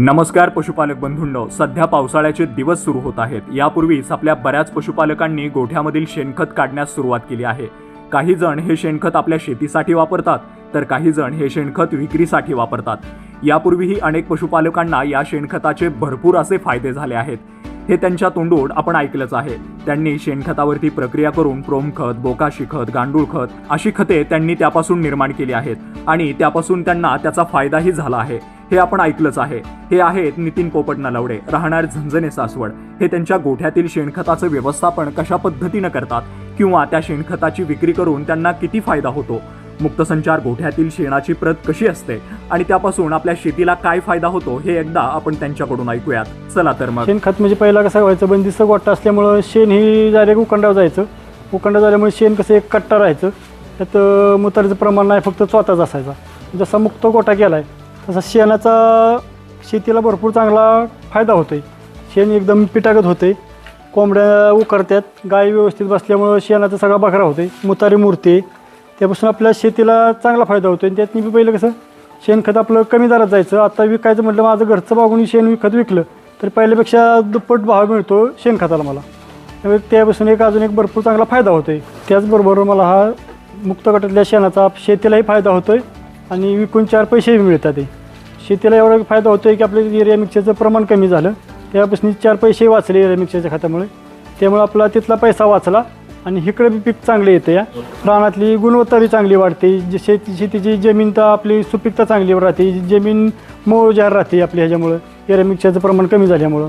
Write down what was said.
नमस्कार पशुपालक बंधूंनो सध्या पावसाळ्याचे दिवस सुरू होत आहेत. यापूर्वीच आपल्या बऱ्याच पशुपालकांनी गोठ्यामधील शेणखत काढण्यास सुरुवात केली आहे. काही जण हे शेणखत आपल्या शेतीसाठी वापरतात तर काही जण हे शेणखत विक्रीसाठी वापरतात. यापूर्वीही अनेक पशुपालकांना या शेणखताचे भरपूर असे फायदे झाले आहेत. हे त्यांच्या तोंडून आपण ऐकलंच आहे. त्यांनी शेणखतावरती प्रक्रिया करून प्रोमखत बोकाशी खत गांडूळ खत अशी खते त्यांनी त्यापासून निर्माण केली आहेत आणि त्यापासून त्यांना त्याचा फायदाही झाला आहे. हे आपण ऐकलंच आहे. हे आहेत नितीन पोपट नलवडे राहणार झंझने सासवड. हे त्यांच्या गोठ्यातील शेणखताचं व्यवस्थापन कशा पद्धतीनं करतात किंवा त्या शेणखताची विक्री करून त्यांना किती फायदा होतो? मुक्तसंचार गोठ्यातील शेणाची प्रत कशी असते आणि त्यापासून आपल्या शेतीला काय फायदा होतो हे एकदा आपण त्यांच्याकडून ऐकूयात. चला तर मग. शेणखत म्हणजे पहिला कसं व्हायचं बंदिस्त गोठा असल्यामुळं शेण ही डायरेक्ट उखंडावर जायचं. उखंडा झाल्यामुळे शेण कसं एक कट्टा राहायचं. त्यात मुतारीचं प्रमाण नाही फक्त स्वतःच असायचा. जसा मुक्त गोठा केला आहे तसा शेणाचा शेतीला भरपूर चांगला फायदा होतो आहे शेण एकदम पिटागत होते कोंबड्या उकरत्यात. गाय व्यवस्थित बसल्यामुळं शेणाचा सगळा बकरा होते मुतारी मूर्ती. त्यापासून आपल्या शेतीला चांगला फायदा होतो आणि त्यातनी बी पहिलं कसं शेणखत आपलं कमी दरात जायचं. आता विकायचं म्हटलं माझं घरचं बागून शेण विकत विकलं तर पहिल्यापेक्षा दुप्पट भाव मिळतो शेणखताला मला. त्यामुळे त्यापासून एक अजून एक भरपूर चांगला फायदा होतो आहे त्याचबरोबर मला हा मुक्त गटातल्या शेणाचा शेतीलाही फायदा होतो आहे आणि विकून चार पैसेही मिळतात ते. शेतीला एवढा फायदा होतो आहे की आपल्या एरिया मिक्सरचं प्रमाण कमी झालं त्यापासून चार पैसे वाचले एरिया मिक्सरच्या खात्यामुळे. त्यामुळे आपला तिथला पैसा वाचला आणि इकडे बी पीक चांगले येतं या. रानातली गुणवत्ता बी चांगली वाढते. जे शेती शेतीची जमीन तर आपली सुपीकता चांगली राहते. जमीन मऊ जार राहते आपली ह्याच्यामुळं. एरिया मिक्सरचं प्रमाण कमी झाल्यामुळं.